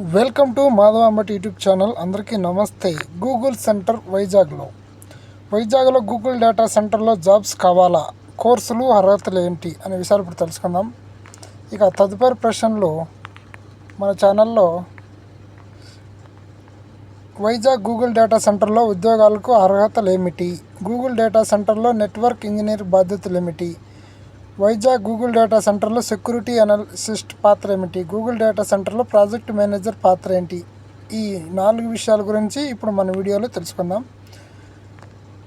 Welcome to Madhava Ambati YouTube channel. అందరికీ నమస్తే. Google centre వైజాగ్లో. వైజాగ్లో గూగుల్ డేటా సెంటర్లో జాబ్స్ కావాలా? కోర్సులు అర్హతలు ఏంటి? అనే విషయాలు ఇప్పుడు తెలుసుకుందాం. ఇక తదుపరి ప్రశ్నలు మన ఛానల్లో వైజాగ్ గూగుల్ డేటా సెంటర్లో ఉద్యోగాలకు అర్హతలు ఏమిటి? గూగుల్ డేటా సెంటర్లో నెట్వర్క్ ఇంజనీర్ బాధ్యతలు ఏమిటి? వైజాగ్ గూగుల్ డేటా సెంటర్లో సెక్యూరిటీ అనలిసిస్ట్ పాత్ర ఏమిటి? గూగుల్ డేటా సెంటర్లో ప్రాజెక్ట్ మేనేజర్ పాత్ర ఏంటి? ఈ నాలుగు విషయాల గురించి ఇప్పుడు మన వీడియోలో తెలుసుకుందాం.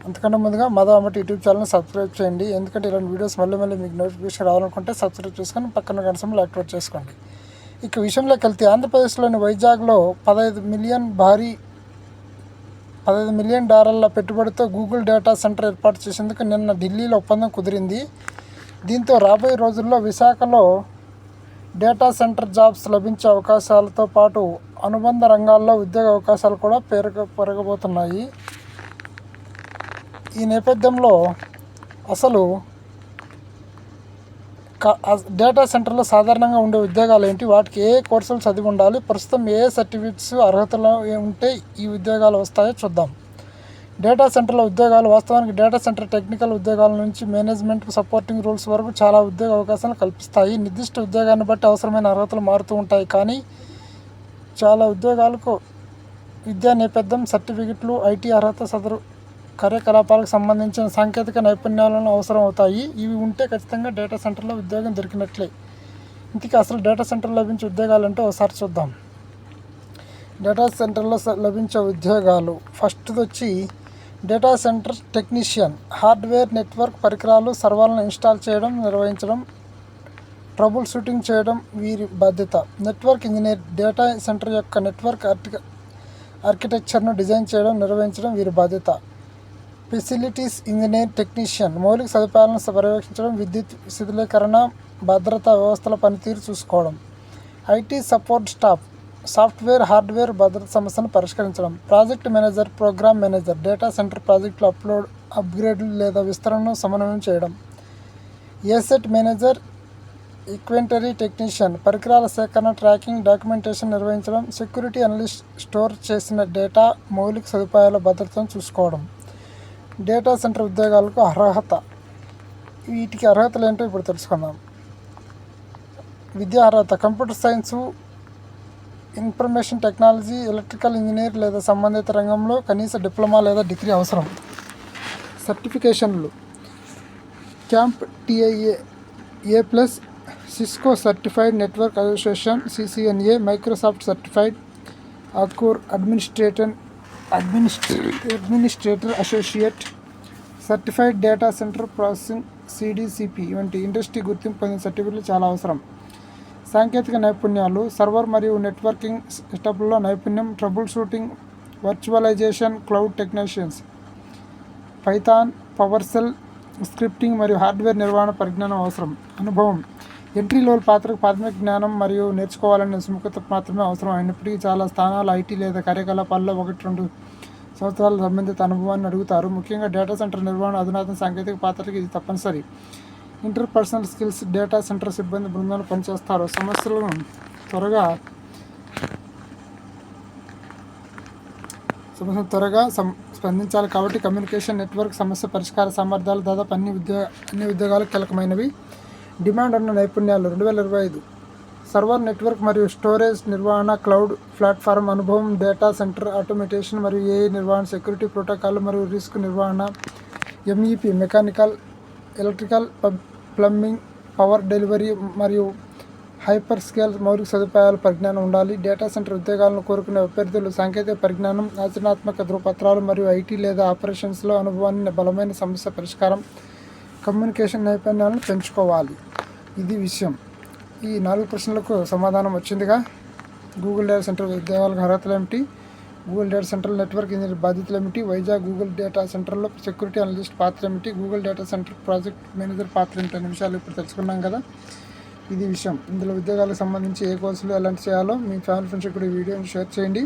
అంతకంటే ముందుగా మాధవ్ యూట్యూబ్ ఛానల్ని సబ్స్క్రైబ్ చేయండి. ఎందుకంటే ఇలాంటి వీడియోస్ మళ్ళీ మళ్ళీ మీకు నోటిఫికేషన్ రావాలనుకుంటే సబ్స్క్రైబ్ చేసుకొని పక్కన కనసంలో యాక్టివేట్ చేసుకోండి. ఇక విషయంలోకి వెళ్తే ఆంధ్రప్రదేశ్లోని వైజాగ్లో పదహైదు మిలియన్ భారీ పదహైదు మిలియన్ డాలర్ల పెట్టుబడితో గూగుల్ డేటా సెంటర్ ఏర్పాటు చేసేందుకు నిన్న ఢిల్లీలో ఒప్పందం కుదిరింది. దీంతో రాబోయే రోజుల్లో విశాఖలో డేటా సెంటర్ జాబ్స్ లభించే అవకాశాలతో పాటు అనుబంధ రంగాల్లో ఉద్యోగ అవకాశాలు కూడా పెరగ పెరగబోతున్నాయి. ఈ నేపథ్యంలో అసలు డేటా సెంటర్లో సాధారణంగా ఉండే ఉద్యోగాలు ఏంటి? వాటికి ఏ కోర్సులు చదివి ఉండాలి? ప్రస్తుతం ఏ సర్టిఫికెట్స్ అర్హతలు ఉంటే ఈ ఉద్యోగాలు వస్తాయో చూద్దాం. డేటా సెంటర్ల ఉద్యోగాలు వాస్తవానికి డేటా సెంటర్ టెక్నికల్ ఉద్యోగాల నుంచి మేనేజ్మెంట్ సపోర్టింగ్ రూల్స్ వరకు చాలా ఉద్యోగ అవకాశాలు కల్పిస్తాయి. నిర్దిష్ట ఉద్యోగాన్ని బట్టి అవసరమైన అర్హతలు మారుతూ ఉంటాయి కానీ చాలా ఉద్యోగాలకు విద్యా నేపథ్యం సర్టిఫికెట్లు ఐటీ అర్హత సదరు కార్యకలాపాలకు సంబంధించిన సాంకేతిక నైపుణ్యాలను అవసరం అవుతాయి. ఇవి ఉంటే ఖచ్చితంగా డేటా సెంటర్లో ఉద్యోగం దొరికినట్లే. ఇంతకీ అసలు డేటా సెంటర్లో లభించే ఉద్యోగాలు అంటే ఒకసారి చూద్దాం. డేటా సెంటర్లో లభించే ఉద్యోగాలు ఫస్ట్ది వచ్చి data centre technician hardware network పరికరాలు సర్వర్లను ఇన్స్టాల్ చేయడం నిర్వహించడం ట్రబుల్ షూటింగ్ చేయడం వీరి బాధ్యత. నెట్వర్క్ ఇంజనీర్ డేటా సెంటర్ యొక్క నెట్వర్క్ ఆర్టి ఆర్కిటెక్చర్ను డిజైన్ చేయడం నిర్వహించడం వీరి బాధ్యత. ఫెసిలిటీస్ ఇంజనీర్ టెక్నీషియన్ మౌలిక సదుపాయాలను పర్యవేక్షించడం విద్యుత్ శిథిలీకరణ భద్రతా వ్యవస్థల పనితీరు చూసుకోవడం. IT support staff software hardware భద్రత సమస్యను పరిష్కరించడం. Project manager programme manager data centre ప్రాజెక్టులు అప్లోడ్ అప్గ్రేడ్లు లేదా విస్తరణను సమన్వయం చేయడం. ఏసెట్ మేనేజర్ ఈక్వెంటరీ టెక్నీషియన్ పరికరాల సేకరణ ట్రాకింగ్ డాక్యుమెంటేషన్ నిర్వహించడం సెక్యూరిటీ అనలిస్ట్ స్టోర్ చేసిన డేటా మౌలిక సదుపాయాల భద్రతను చూసుకోవడం. డేటా సెంటర్ ఉద్యోగాలకు అర్హత. వీటికి అర్హతలు ఏంటో ఇప్పుడు తెలుసుకుందాం. విద్యా అర్హత computer science information technology electrical engineer లేదా సంబంధిత రంగంలో కనీస డిప్లొమా లేదా డిగ్రీ అవసరం. సర్టిఫికేషన్లు. CompTIA A plus Cisco certified network association CCNA Microsoft certified Azure administrator administrator administrator associate certified data centre processing CDCP వంటి ఇండస్ట్రీ గుర్తింపు పొందిన సర్టిఫికెట్లు చాలా అవసరం. సాంకేతిక నైపుణ్యాలు సర్వర్ మరియు నెట్వర్కింగ్ సెటప్లో నైపుణ్యం troubleshooting virtualisation cloud technicians Python PowerShell scripting మరియు హార్డ్వేర్ నిర్వహణ పరిజ్ఞానం అవసరం. అనుభవం. ఎంట్రీ లెవెల్ పాత్రకు ప్రాథమిక జ్ఞానం మరియు నేర్చుకోవాలనే సుముఖత మాత్రమే అవసరం. అయినప్పటికీ చాలా స్థానాలు ఐటీ లేదా కార్యకలాపాల్లో ఒకటి రెండు సంవత్సరాల సంబంధిత అనుభవాన్ని అడుగుతారు. ముఖ్యంగా డేటా సెంటర్ నిర్వహణ అధునాతన సాంకేతిక పాత్రలకు ఇది తప్పనిసరి. ఇంటర్పర్సనల్ స్కిల్స్ డేటా సెంటర్ సిబ్బంది బృందాలు పనిచేస్తారు. సమస్యలను త్వరగా సమస్య త్వరగా స్పందించాలి కాబట్టి కమ్యూనికేషన్ నెట్వర్క్ సమస్య పరిష్కార సామర్థ్యాలు దాదాపు అన్ని ఉద్యోగ అన్ని ఉద్యోగాలు కీలకమైనవి. డిమాండ్ ఉన్న నైపుణ్యాలు రెండు వేల ఇరవై ఐదు. సర్వర్ నెట్వర్క్ మరియు స్టోరేజ్ నిర్వహణ క్లౌడ్ ప్లాట్ఫామ్ అనుభవం డేటా సెంటర్ ఆటోమేటేషన్ మరియు ఏఐ నిర్వహణ సెక్యూరిటీ ప్రోటోకాల్ మరియు రిస్క్ నిర్వహణ MEP mechanical electrical plumbing power delivery మరియు హైపర్ స్కేల్ మౌలిక సదుపాయాల పరిజ్ఞానం ఉండాలి. డేటా సెంటర్ ఉద్యోగాలను కోరుకునే అభ్యర్థులు సాంకేతిక పరిజ్ఞానం ఆచరణాత్మక ధృవపత్రాలు మరియు ఐటీ లేదా ఆపరేషన్స్లో అనుభవాన్ని బలమైన సమస్య పరిష్కారం కమ్యూనికేషన్ నైపుణ్యాలను పెంచుకోవాలి. ఇది విషయం. ఈ నాలుగు ప్రశ్నలకు సమాధానం వచ్చిందిగా. గూగుల్ డేటా సెంటర్ ఉద్యోగాలకు అర్హతలు ఏమిటి? Google data centre network engineer బాధ్యతలు ఏమిటి? వైజాగ్ గూగుల్ డేటా సెంటర్లో సెక్యూరిటీ అనలిస్ట్ పాత్ర ఏమిటి? Google data centre project manager పాత్ర ఏమిటి అనే విషయాలు ఇప్పుడు తెలుసుకున్నాం కదా. ఇది విషయం. ఇందులో ఉద్యోగాలకు సంబంధించి ఏ కోర్సులు ఎలాంటి చేయాలో మీ ఫ్యామిలీ ఫ్రెండ్స్ కూడా ఈ వీడియోని షేర్ చేయండి.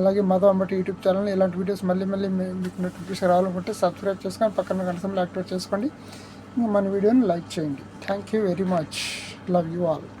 అలాగే మాధవ్ అంబటి యూట్యూబ్ ఛానల్ ఇలాంటి వీడియోస్ మళ్ళీ మళ్ళీ మీకు నోటిఫికేషన్ రావాలనుకుంటే సబ్స్క్రైబ్ చేసుకొని పక్కన గంట యాక్టివేట్ చేసుకోండి. మన వీడియోని లైక్ చేయండి. Thank you very much love you all